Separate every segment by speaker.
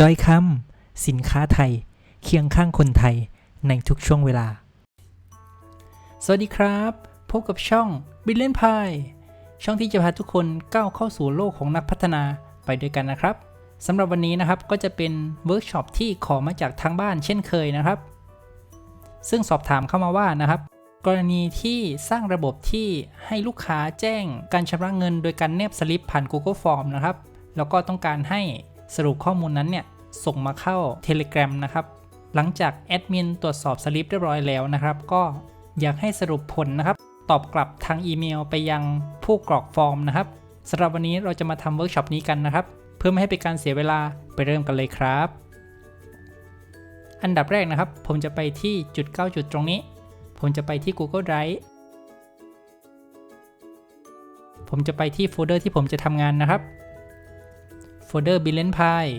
Speaker 1: ดอยคำสินค้าไทย เคียงข้างคนไทยในทุกช่วงเวลา สวัสดีครับ พบกับช่อง b ิ l l i o n Pie ช่องที่จะพาทุกคนก้าวเข้าสู่โลกของนักพัฒนาไปด้วยกันนะครับสำหรับวันนี้นะครับก็จะเป็นเวิร์กช็อปที่ขอมาจากทางบ้านเช่นเคยนะครับ ซึ่งสอบถามเข้ามาว่านะครับ กรณีที่สร้างระบบที่ให้ลูกค้าแจ้งการชำระเงินโดยการแนบสลิปผ่าน Google Form นะครับ แล้วก็ต้องการให้ สรุปข้อมูลนั้นเนี่ยส่งมาเข้า Telegram นะครับ หลังจากแอดมินตรวจสอบสลิปเรียบร้อยแล้วนะครับ ก็อยากให้สรุปผลนะครับ ตอบกลับทางอีเมลไปยังผู้กรอกฟอร์มนะครับสำหรับวันนี้เราจะมาทำเวิร์กช็อปนี้กันนะครับ เพื่อไม่ให้เป็นการเสียเวลาไปเริ่มกันเลยครับ อันดับแรกนะครับ ผมจะไปที่จุด 9 จุดตรงนี้ ผมจะไปที่ Google Drive ผมจะไปที่โฟลเดอร์ที่ผมจะทำงานนะครับ โฟลเดอร์ b i l l i o n Pie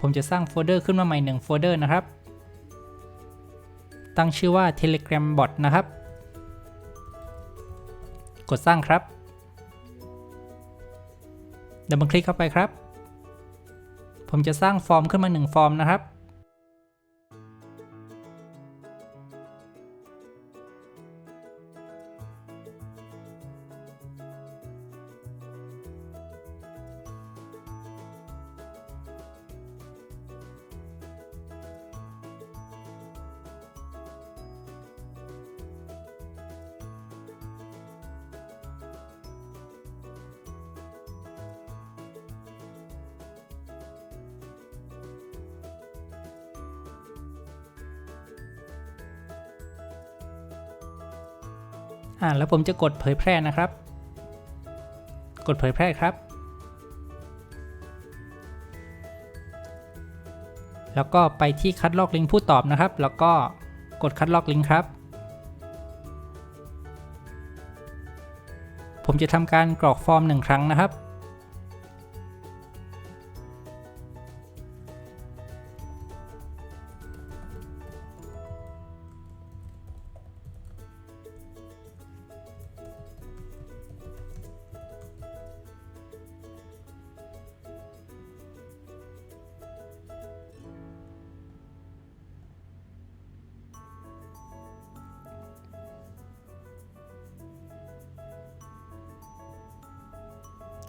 Speaker 1: ผมจะสร้างโฟลเดอร์ขึ้นมาใหม่หนึ่งโฟลเดอร์นะครับ ตั้งชื่อว่า Telegram Bot นะครับ กดสร้างครับ ดับเบิลคลิกเข้าไปครับ ผมจะสร้างฟอร์มขึ้นมา1ฟอร์มนะครับ อ่าแล้วผมจะกดเผยแพร่นะครับ กดเผยแพร่ครับ แล้วก็ไปที่คัดลอกลิงก์ผู้ตอบนะครับ แล้วก็กดคัดลอกลิงก์ครับ ผมจะทำการกรอกฟอร์มหนึ่งครั้งนะครับ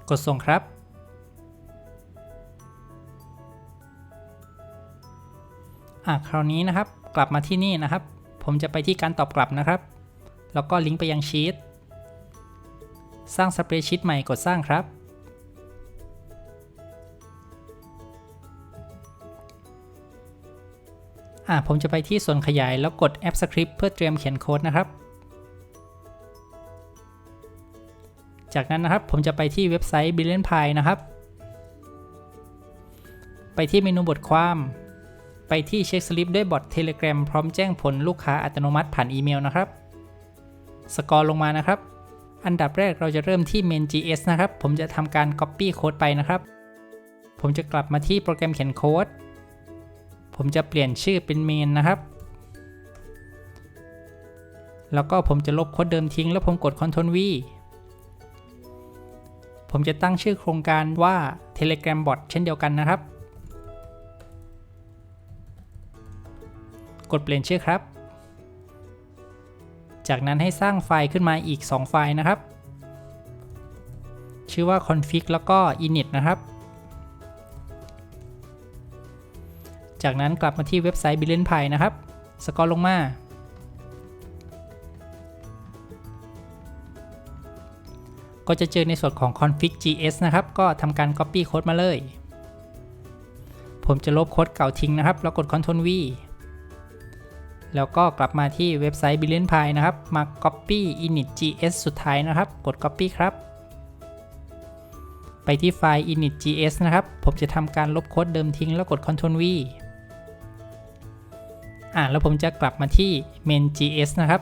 Speaker 1: กดส่งครับ อะคราวนี้นะครับ กลับมาที่นี่นะครับ ผมจะไปที่การตอบกลับนะครับ แล้วก็ลิงก์ไปยังชีตสร้างสเปรชีตใหม่กดสร้างครับ อะผมจะไปที่ส่วนขยายแล้วกด App Script เพื่อเตรียมเขียนโค้ดนะครับ จากนั้นนะครับผมจะไปที่เว็บไซต์ b i l l i o n Pie นะครับ ไปที่เมนูบทความ ไปที่เช็คสลิปด้วยบอท Telegram พร้อมแจ้งผลลูกค้าอัตโนมัติผ่านอีเมลนะครับ สกอร์ลงมานะครับ อันดับแรกเราจะเริ่มที่ main.js นะครับ ผมจะทำการ copy โค้ดไปนะครับ ผมจะกลับมาที่โปรแกรมเขียนโค้ด ผมจะเปลี่ยนชื่อเป็น main นะครับแล้วก็ผมจะลบโค้ดเดิมทิ้งแล้วผมกด Ctrl V ผมจะตั้งชื่อโครงการว่า Telegram Bot เช่นเดียวกันนะครับ กดเปลี่ยนชื่อครับ จากนั้นให้สร้างไฟล์ขึ้นมาอีก 2 ไฟล์นะครับ ชื่อว่า config แล้วก็ init นะครับ จากนั้นกลับมาที่เว็บไซต์ b i l l i o n p i นะครับ สกอร์ลงมา ก็จะเจอในส่วนของ config gs นะครับ ก็ทำการ copy โค้ดมาเลย ผมจะลบโค้ดเก่าทิ้งนะครับ แล้วกด ctrl v แล้วก็กลับมาที่เว็บไซต์ b i l l i o n Pie นะครับ มา copy init gs สุดท้ายนะครับ กด copy ครับ ไปที่ไฟล์ init gs นะครับ ผมจะทำการลบโค้ดเดิมทิ้งแล้วกด ctrl v อ่าแล้วผมจะกลับมาที่ main gs นะครับ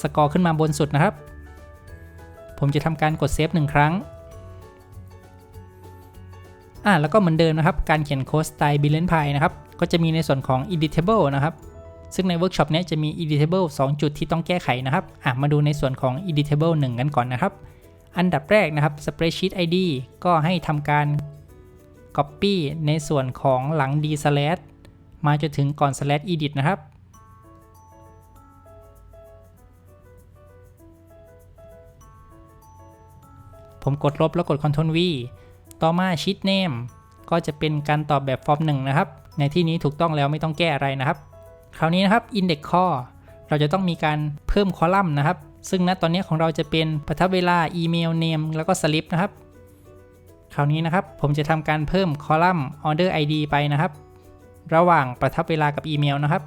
Speaker 1: สกอร์ขึ้นมาบนสุดนะครับ ผมจะทำการกดเซฟหนึ่งครั้งอ่าแล้วก็เหมือนเดิมนะครับ การเขียนโค้ดสไตล์ b i l l i o n Pie นะครับ ก็จะมีในส่วนของ editable นะครับ ซึ่งในเวิร์กช็อปนี้จะมี editable 2 จุดที่ต้องแก้ไขนะครับอะมาดูในส่วนของ editable 1 กันก่อนนะครับ อันดับแรกนะครับ spreadsheet id ก็ให้ทำการ Copy ในส่วนของหลัง d slash มาจนถึงก่อน slash edit นะครับ ผมกดลบแล้วกด Ctrl V ต่อมา sheet name ก็จะเป็นการตอบแบบฟอร์มหนึ่งนะครับ ในที่นี้ถูกต้องแล้วไม่ต้องแก้อะไรนะครับ คราวนี้นะครับ index core เราจะต้องมีการเพิ่มคอลัมน์นะครับ ซึ่งณตอนนี้ของเราจะเป็นประทับเวลาอีเมล name แล้วก็ slip นะครับ คราวนี้นะครับผมจะทำการเพิ่มคอลัมน์ order id ไปนะครับ ระหว่างประทับเวลากับอีเมลนะครับ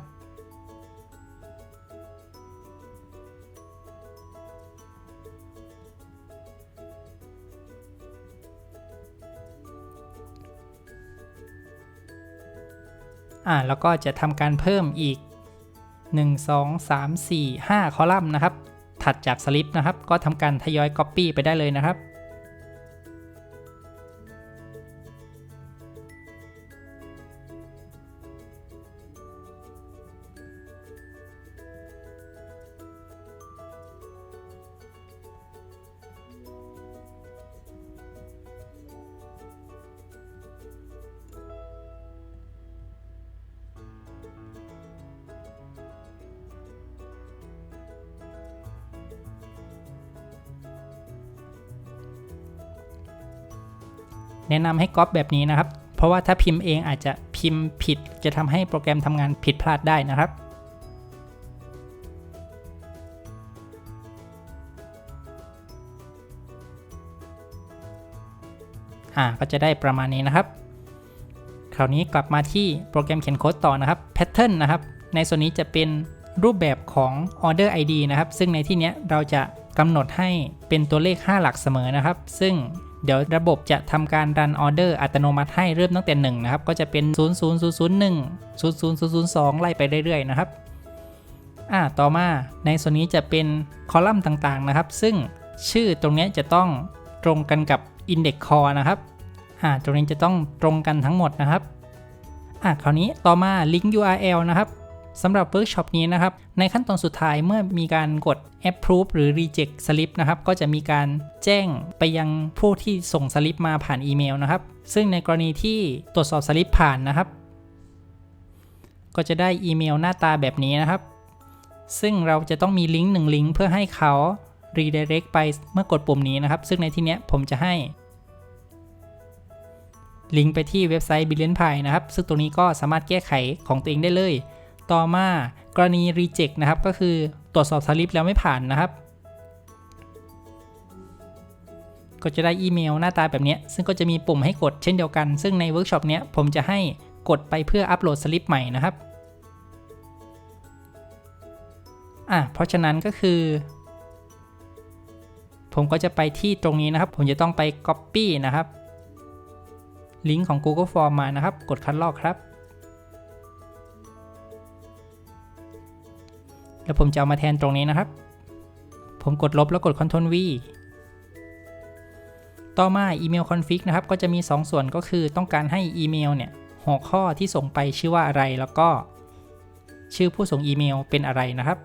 Speaker 1: อ่าแล้วก็จะทำการเพิ่มอีก 1 2 3 4 5 คอลัมน์นะครับ ถัดจากสลิปนะครับ ก็ทำการทยอย Copy ไปได้เลยนะครับ แนะนำให้ก๊อปแบบนี้นะครับ เพราะว่าถ้าพิมพ์เองอาจจะพิมพ์ผิด จะทำให้โปรแกรมทำงานผิดพลาดได้นะครับอ่าก็จะได้ประมาณนี้นะครับ คราวนี้กลับมาที่โปรแกรมเขียนโค้ดต่อนะครับ Pattern นะครับ ในส่วนนี้จะเป็นรูปแบบของ Order ID นะครับ ซึ่งในที่นี้เราจะกำหนดให้เป็นตัวเลข 5 หลักเสมอนะครับ ซึ่ง เดี๋ยวระบบจะทำการรันออเดอร์อัตโนมัติให้เริ่มตั้งแต่1นะครับ ก็จะเป็น 0 0 0 0 1 0 0 0 0 2 ไล่ไปเรื่อยๆนะครับ อ่า ต่อมาในส่วนนี้จะเป็นคอลัมน์ต่างๆนะครับ ซึ่งชื่อตรงนี้จะต้องตรงกันกับ Index Core นะครับ อ่า ตรงนี้จะต้องตรงกันทั้งหมดนะครับ อะคราวนี้ต่อมา Link URL นะครับ สำหรับเวิร์กช็อปนี้นะครับ ในขั้นตอนสุดท้ายเมื่อมีการกด approve หรือ reject slip นะครับ ก็จะมีการแจ้งไปยังผู้ที่ส่งสลิปมาผ่านอีเมลนะครับ ซึ่งในกรณีที่ตรวจสอบสลิปผ่านนะครับ ก็จะได้อีเมลหน้าตาแบบนี้นะครับ ซึ่งเราจะต้องมีลิงก์หนึ่งลิงก์เพื่อให้เขา redirect ไปเมื่อกดปุ่มนี้นะครับ ซึ่งในที่นี้ผมจะให้ลิงก์ไปที่เว็บไซต์ Brilliant Pie นะครับ ซึ่งตรงนี้ก็สามารถแก้ไขของตัวเองได้เลย ต่อมากรณี reject นะครับ ก็คือตรวจสอบสลิปแล้วไม่ผ่านนะครับ ก็จะได้อีเมลหน้าตาแบบนี้ซึ่งก็จะมีปุ่มให้กดเช่นเดียวกัน ซึ่งในเวิร์กช็อปนี้ผมจะให้กดไปเพื่ออัปโหลดสลิปใหม่นะครับอะเพราะฉะนั้นก็คือ ผมก็จะไปที่ตรงนี้นะครับ ผมจะต้องไป Copy นะครับ ลิงก์ของ Google Form มานะครับ กดคัดลอกครับ แล้วผมจะเอามาแทนตรงนี้นะครับ ผมกดลบแล้วกด Ctrl V ต่อมาอีเมลคอนฟิกนะครับ ก็จะมี 2 ส่วนก็คือต้องการให้อีเมลเนี่ยหัวข้อที่ส่งไปชื่อว่าอะไรแล้วก็ ชื่อผู้ส่งอีเมลเป็นอะไรนะครับ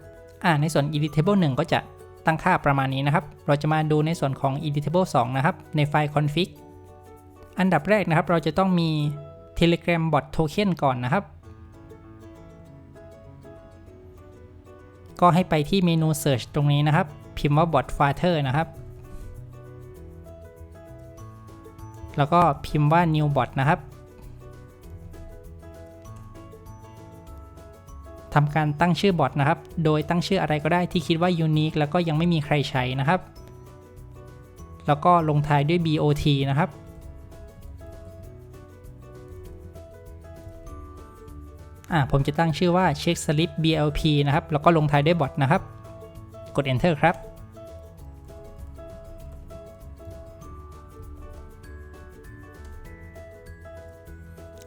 Speaker 1: อ่าในส่วน editable 1 ก็จะตั้งค่าประมาณนี้นะครับ เราจะมาดูในส่วนของ editable 2 นะครับ ในไฟล์ config อันดับแรกนะครับ เราจะต้องมี Telegram bot token ก่อนนะครับ ก็ให้ไปที่เมนู Search ตรงนี้นะครับ พิมพ์ว่า bot filter นะครับ แล้วก็พิมพ์ว่า new bot นะครับทำการตั้งชื่อบอทนะครับ โดยตั้งชื่ออะไรก็ได้ที่คิดว่า unique แล้วก็ยังไม่มีใครใช้นะครับ แล้วก็ลงท้ายด้วย bot นะครับ อ่าผมจะตั้งชื่อว่า check slip blp นะครับ แล้วก็ลงท้ายด้วยบอทนะครับ กด enter ครับ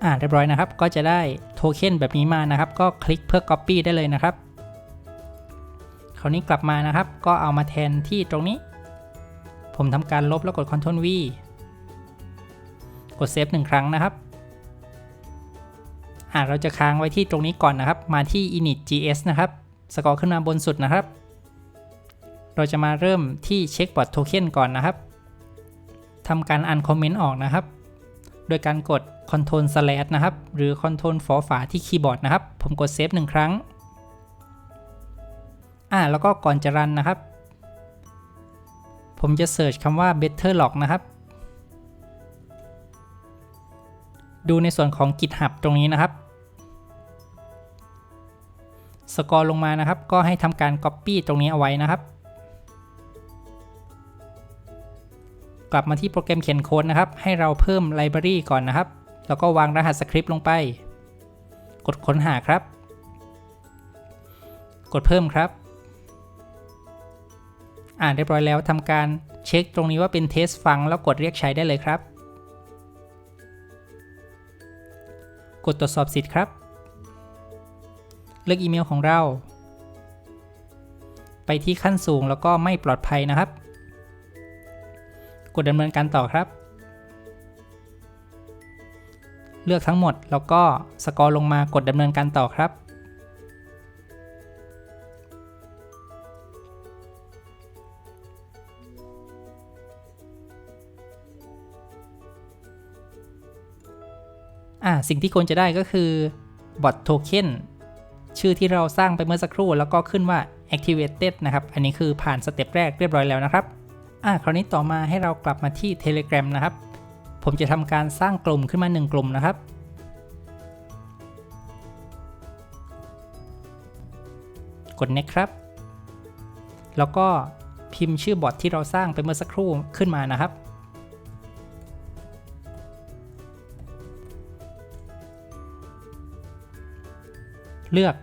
Speaker 1: อ่าเรียบร้อยนะครับ ก็จะได้โทเค็นแบบนี้มานะครับ ก็คลิกเพื่อ Copy ได้เลยนะครับ คราวนี้กลับมานะครับ ก็เอามาแทนที่ตรงนี้ ผมทำการลบแล้วกด Ctrl V กดเซฟหนึ่งครั้งนะครับ อ่าเราจะค้างไว้ที่ตรงนี้ก่อนนะครับ มาที่ init.js นะครับ สกอร์ขึ้นมาบนสุดนะครับ เราจะมาเริ่มที่เช็คบอทโทเค็นก่อนนะครับทำการ uncomment ออกนะครับ โดยการกด Ctrl Slash นะครับ หรือ Ctrl ฝอฝาที่คีย์บอร์ดนะครับ ผมกดเซฟหนึ่งครั้ง อ่า แล้วก็ก่อนจะรันนะครับ ผมจะเสิร์ชคำว่า Better Log นะครับ ดูในส่วนของ GitHub ตรงนี้นะครับ สกอร์ลงมานะครับ ก็ให้ทำการ Copy ตรงนี้เอาไว้นะครับ กลับมาที่โปรแกรมเขียนโค้ดนะครับ ให้เราเพิ่มไลบรารีก่อนนะครับ แล้วก็วางรหัสสคริปต์ลงไป กดค้นหาครับ กดเพิ่มครับ อ่านเรียบร้อยแล้วทำการเช็คตรงนี้ว่าเป็นเทสฟังแล้วกดเรียกใช้ได้เลยครับ กดตรวจสอบสิทธิ์ครับ เลือกอีเมลของเรา ไปที่ขั้นสูงแล้วก็ไม่ปลอดภัยนะครับ กดดำเนินการต่อครับ เลือกทั้งหมดแล้วก็สกอร์ลงมากดดำเนินการต่อครับอ่าสิ่งที่ควรจะได้ก็คือบอทโทเค็น ชื่อที่เราสร้างไปเมื่อสักครู่แล้วก็ขึ้นว่า activated นะครับ อันนี้คือผ่านสเต็ปแรกเรียบร้อยแล้วนะครับอ่าคราวนี้ต่อมาให้เรากลับมาที่ Telegram นะครับ ผมจะทำการสร้างกลุ่มขึ้นมา 1 กลุ่มนะครับ กด next ครับ แล้วก็พิมพ์ชื่อบอทที่เราสร้างไปเมื่อสักครู่ขึ้นมานะครับ เลือก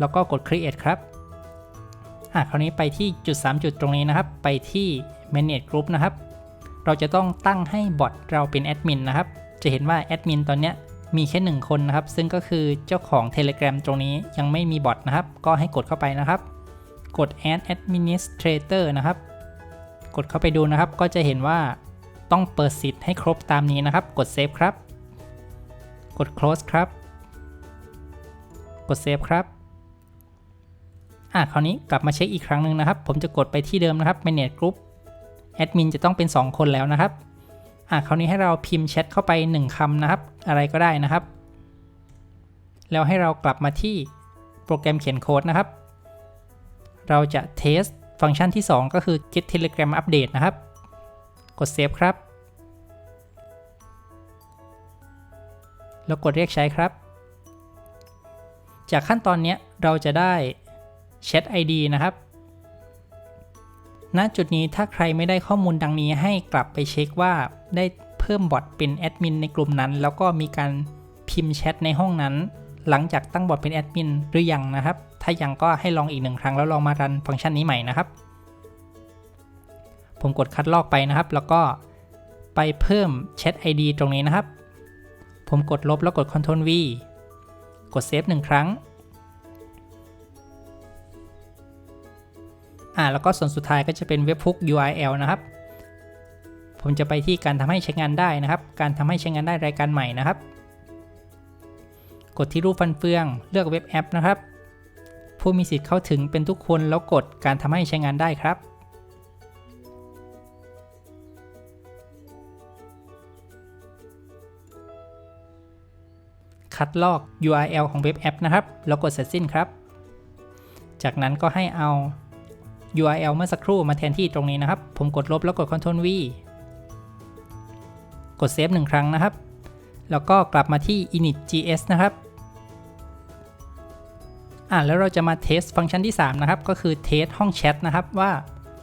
Speaker 1: แล้วก็กด create ครับอะคราวนี้ไปที่จุด 3 จุดตรงนี้นะครับ ไปที่ manage group นะครับ เราจะต้องตั้งให้บอทเราเป็นแอดมินนะครับ จะเห็นว่าแอดมินตอนเนี้ยมีแค่ 1 คนนะครับ ซึ่งก็คือเจ้าของ Telegram ตรงนี้ยังไม่มีบอทนะครับ ก็ให้กดเข้าไปนะครับ กด add administrator นะครับ กดเข้าไปดูนะครับ ก็จะเห็นว่าต้องเปิดสิทธิ์ให้ครบตามนี้นะครับ กด save ครับ กด close ครับ กด save ครับอะคราวนี้กลับมาเช็คอีกครั้งหนึ่งนะครับ ผมจะกดไปที่เดิมนะครับ manage group แอดมินจะต้องเป็น 2 คนแล้วนะครับอะคราวนี้ให้เราพิมพ์แชทเข้าไป 1คำนะครับ อะไรก็ได้นะครับ แล้วให้เรากลับมาที่โปรแกรมเขียนโค้ดนะครับ เราจะเทสฟังก์ชันที่ 2 ก็คือ get telegram update นะครับ กด save ครับ แล้วกดเรียกใช้ครับ จากขั้นตอนนี้เราจะได้ Chat ID นะครับ ณ จุดนี้ถ้าใครไม่ได้ข้อมูลดังนี้ให้กลับไปเช็คว่าได้เพิ่มบอทเป็นแอดมินในกลุ่มนั้น แล้วก็มีการพิมพ์แชทในห้องนั้น หลังจากตั้งบอทเป็นแอดมินหรือยังนะครับ ถ้ายังก็ให้ลองอีกหนึ่งครั้งแล้วลองมารันฟังก์ชันนี้ใหม่นะครับ ผมกดคัดลอกไปนะครับ แล้วก็ไปเพิ่ม Chat ID ตรงนี้นะครับ ผมกดลบแล้วกด Ctrl V กดเซฟหนึ่งครั้งอ่าแล้วก็ส่วนสุดท้ายก็จะเป็นเว็บพุก URL นะครับ ผมจะไปที่การทำให้ใช้งานได้นะครับ การทำให้ใช้งานได้รายการใหม่นะครับ กดที่รูปฟันเฟือง เลือกเว็บแอปนะครับ ผู้มีสิทธิ์เข้าถึงเป็นทุกคนแล้วกดการทำให้ใช้งานได้ครับ คัดลอก URL ของเว็บแอปนะครับ แล้วกดเสร็จสิ้นครับ จากนั้นก็ให้เอา URL เมื่อสักครู่มาแทนที่ตรงนี้นะครับ ผมกดลบแล้วกด Ctrl V กดเซฟหนึ่งครั้งนะครับ แล้วก็กลับมาที่ init.js นะครับ อ่าแล้วเราจะมาเทสฟังก์ชันที่ 3 นะครับ ก็คือเทสห้องแชทนะครับ ว่า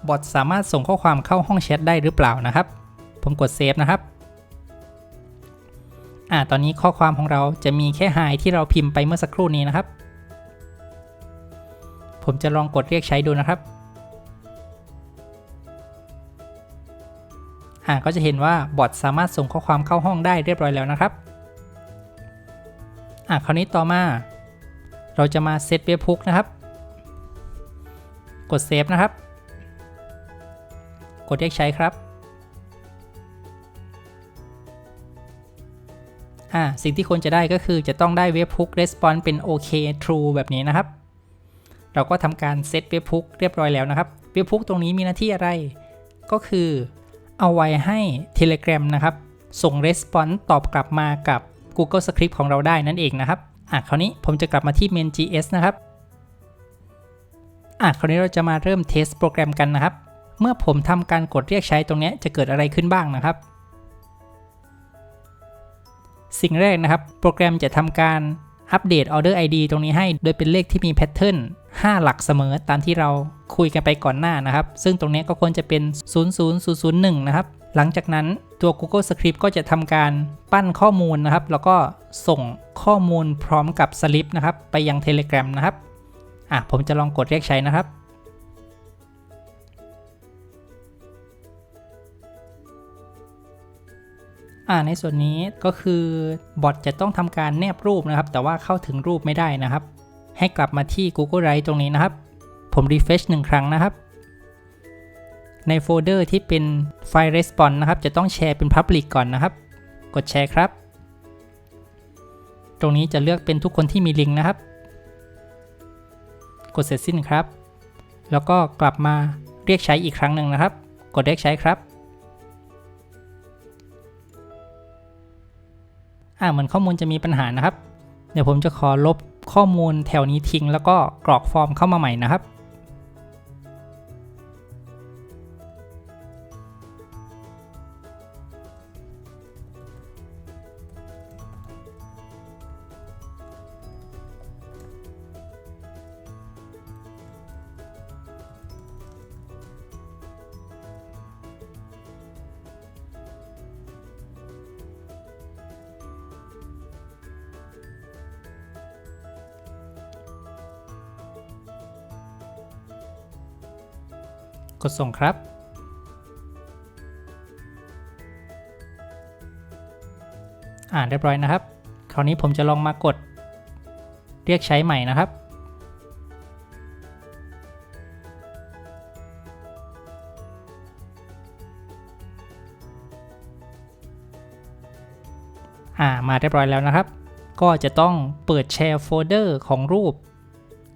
Speaker 1: บอทสามารถส่งข้อความเข้าห้องแชทได้หรือเปล่านะครับ ผมกดเซฟนะครับ อ่าตอนนี้ข้อความของเราจะมีแค่ hi ที่เราพิมพ์ไปเมื่อสักครู่นี้นะครับ ผมจะลองกดเรียกใช้ดูนะครับอ่าก็จะเห็นว่าบอทสามารถส่งข้อความเข้าห้องได้เรียบร้อยแล้วนะครับอ่าคราวนี้ต่อมา เราจะมาเซตเว็บพุกนะครับ กดเซฟนะครับ กดเรียกใช้ครับ อ่าสิ่งที่ควรจะได้ก็คือจะต้องได้เว็บพุก response เป็น OK true แบบนี้นะครับ เราก็ทำการเซตเว็บพุกเรียบร้อยแล้วนะครับ เว็บพุกตรงนี้มีหน้าที่อะไร ก็คือเอาไว้ให้ Telegram นะครับ ส่ง response ตอบกลับมากับ Google Script ของเราได้นั่นเองนะครับอะคราวนี้ผมจะกลับมาที่ main.js นะครับอะคราวนี้เราจะมาเริ่มเทสโปรแกรมกันนะครับ เมื่อผมทำการกดเรียกใช้ตรงนี้จะเกิดอะไรขึ้นบ้างนะครับ สิ่งแรกนะครับ โปรแกรมจะทำการอัปเดต order id ตรงนี้ให้ โดยเป็นเลขที่มีแพทเทิร์น5 หลักเสมอตามที่เราคุยกันไปก่อนหน้านะครับ ซึ่งตรงนี้ก็ควรจะเป็น 00001 นะครับ หลังจากนั้นตัว Google Script ก็จะทำการปั้นข้อมูลนะครับ แล้วก็ส่งข้อมูลพร้อมกับสลิปนะครับ ไปยัง Telegram นะครับ อะ ผมจะลองกดเรียกใช้นะครับ อ่าในส่วนนี้ก็คือบอทจะต้องทำการแนบรูปนะครับ แต่ว่าเข้าถึงรูปไม่ได้นะครับ ให้กลับมาที่ Google Drive ตรงนี้นะครับ ผม refresh หนึ่งครั้งนะครับ ในโฟลเดอร์ที่เป็นไฟล์ response นะครับ จะต้องแชร์เป็น public ก่อนนะครับ กดแชร์ครับ ตรงนี้จะเลือกเป็นทุกคนที่มีลิงก์นะครับ กดเสร็จสิ้นครับ แล้วก็กลับมาเรียกใช้อีกครั้งหนึ่งนะครับ กดเรียกใช้ครับ อ่าเหมือนข้อมูลจะมีปัญหานะครับ เดี๋ยวผมจะขอลบข้อมูลแถวนี้ทิ้ง แล้วก็กรอกฟอร์มเข้ามาใหม่นะครับ กดส่งครับ อ่านเรียบร้อยนะครับ คราวนี้ผมจะลองมากด เรียกใช้ใหม่นะครับ อ่ามาเรียบร้อยแล้วนะครับ ก็จะต้องเปิดแชร์โฟลเดอร์ของรูป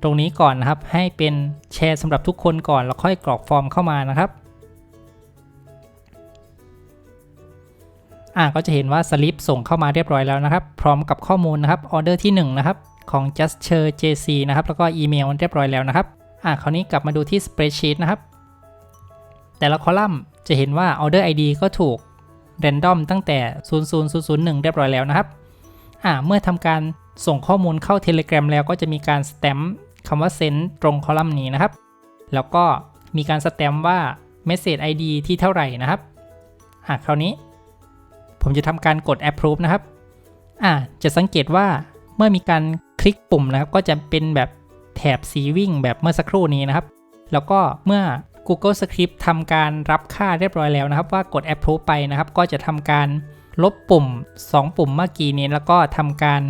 Speaker 1: ตรงนี้ก่อนนะครับ ให้เป็นแชร์สำหรับทุกคนก่อน แล้วค่อยกรอกฟอร์มเข้ามานะครับอ่าก็จะเห็นว่าสลิปส่งเข้ามาเรียบร้อยแล้วนะครับ พร้อมกับข้อมูลนะครับออเดอร์ที่1นะครับของ just c h e r jc นะครับ แล้วก็อีเมลเรียบร้อยแล้วนะครับอ่าคราวนี้กลับมาดูที่ spreadsheet นะครับ แต่ละคอลัมน์จะเห็นว่า order id ก็ถูก random ตั้งแต่ 00001 เรียบร้อยแล้วนะครับอ่าเมื่อทำการส่งข้อมูลเข้า Telegram แล้วก็จะมีการสแตมป์ คำว่า send ตรงคอลัมน์นี้นะครับ แล้วก็มีการสแตมป์ว่า message id ที่เท่าไหร่นะครับอ่าคราวนี้ ผมจะทำการกด approve นะครับ อ่า จะสังเกตว่าเมื่อมีการคลิกปุ่มนะครับ ก็จะเป็นแบบแถบสีวิ่งแบบเมื่อสักครู่นี้นะครับ แล้วก็เมื่อ Google Script ทำการรับค่าเรียบร้อยแล้วนะครับ ว่ากด approve ไปนะครับ ก็จะทำการลบปุ่ม 2 ปุ่มเมื่อกี้นี้แล้วก็ทำการ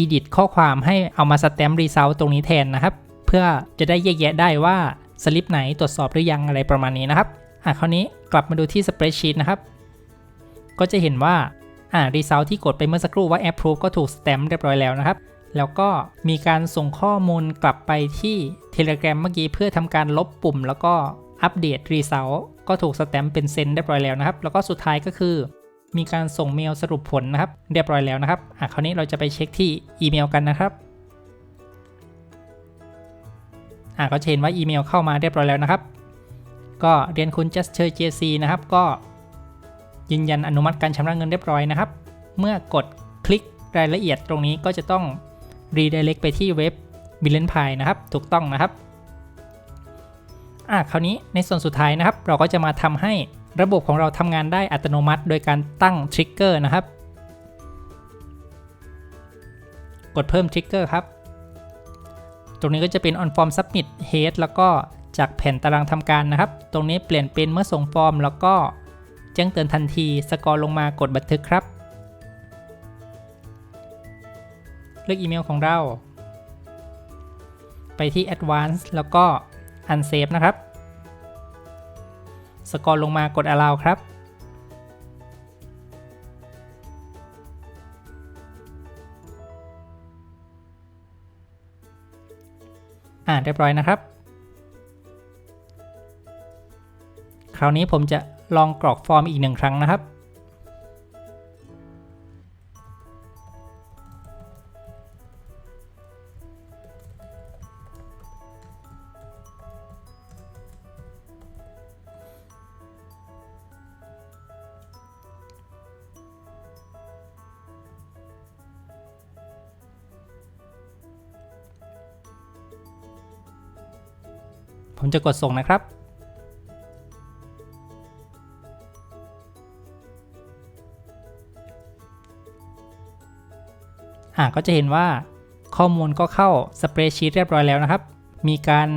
Speaker 1: edit ข้อความให้เอามา stamp result ตรงนี้แทนนะครับ เพื่อจะได้แยกแยะได้ว่าสลิปไหนตรวจสอบหรือยังอะไรประมาณนี้นะครับอะคราวนี้กลับมาดูที่ spreadsheet นะครับ ก็จะเห็นว่าอ่า result ที่กดไปเมื่อสักครู่ว่า approve ก็ถูก stamp เรียบร้อยแล้วนะครับ แล้วก็มีการส่งข้อมูลกลับไปที่ Telegram เมื่อกี้เพื่อทำการลบปุ่ม แล้วก็อัปเดต result ก็ถูก stamp เป็นเซนเรียบร้อยแล้วนะครับ แล้วก็สุดท้ายก็คือ มีการส่งเมลสรุปผลนะครับ เรียบร้อยแล้วนะครับอะคราวนี้เราจะไปเช็คที่อีเมลกันนะครับอะก็เห็นว่าอีเมลเข้ามาเรียบร้อยแล้วนะครับ ก็เรียนคุณ just cher jc นะครับ ก็ยืนยันอนุมัติการชำระเงินเรียบร้อยนะครับ เมื่อกดคลิกรายละเอียดตรงนี้ก็จะต้อง redirect ไปที่เว็บ b i l l i o n p i นะครับ ถูกต้องนะครับอะคราวนี้ในส่วนสุดท้ายนะครับ เราก็จะมาทำให้ ระบบของเราทำงานได้อัตโนมัติ โดยการตั้งทริกเกอร์นะครับ กดเพิ่มทริกเกอร์ครับ ตรงนี้ก็จะเป็น on form submit head แล้วก็จากแผ่นตารางทำการนะครับ ตรงนี้เปลี่ยนเป็นเมื่อส่งฟอร์ม แล้วก็แจ้งเตือนทันทีสกอร์ลงมากดบันทึกครับ เลือกอีเมลของเรา ไปที่ advanced แล้วก็ unsave นะครับ สกอร์ลงมากด allow ครับ อ่าเรียบร้อยนะครับ คราวนี้ผมจะลองกรอกฟอร์มอีกหนึ่งครั้งนะครับ ผมจะกดส่งนะครับ อ่าก็จะเห็นว่าข้อมูลก็เข้าสเปรดชีตเรียบร้อยแล้วนะครับ มีการ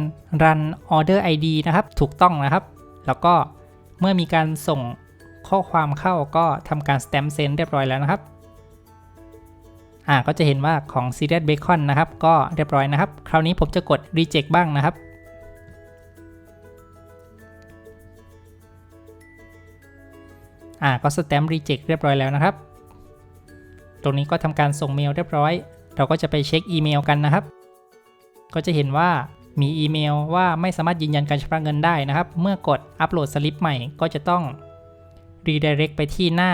Speaker 1: รัน Order ID นะครับ ถูกต้องนะครับ แล้วก็เมื่อมีการส่งข้อความเข้าก็ทำการ stamp send เรียบร้อยแล้วนะครับ อ่าก็จะเห็นว่าของ Serious Bacon นะครับ ก็เรียบร้อยนะครับ คราวนี้ผมจะกด reject บ้างนะครับ อ่าก็ stamp reject เรียบร้อยแล้วนะครับ ตรงนี้ก็ทำการส่งเมลเรียบร้อย เราก็จะไปเช็คอีเมลกันนะครับ ก็จะเห็นว่ามีอีเมลว่าไม่สามารถยืนยันการชำระเงินได้นะครับ เมื่อกดอัปโหลดสลิปใหม่ก็จะต้อง redirect ไปที่หน้า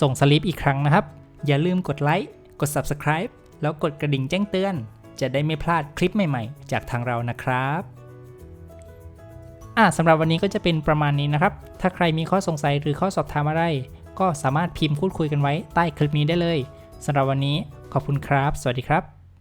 Speaker 1: ส่งสลิปอีกครั้งนะครับ อย่าลืมกดไลค์ กด subscribe แล้วกดกระดิ่งแจ้งเตือน จะได้ไม่พลาดคลิปใหม่ๆ จากทางเรานะครับ อ่าสำหรับวันนี้ก็จะเป็นประมาณนี้นะครับ ถ้าใครมีข้อสงสัยหรือข้อสอบถามอะไร ก็สามารถพิมพ์พูดคุยกันไว้ใต้คลิปนี้ได้เลยสำหรับวันนี้ขอบคุณครับ สวัสดีครับ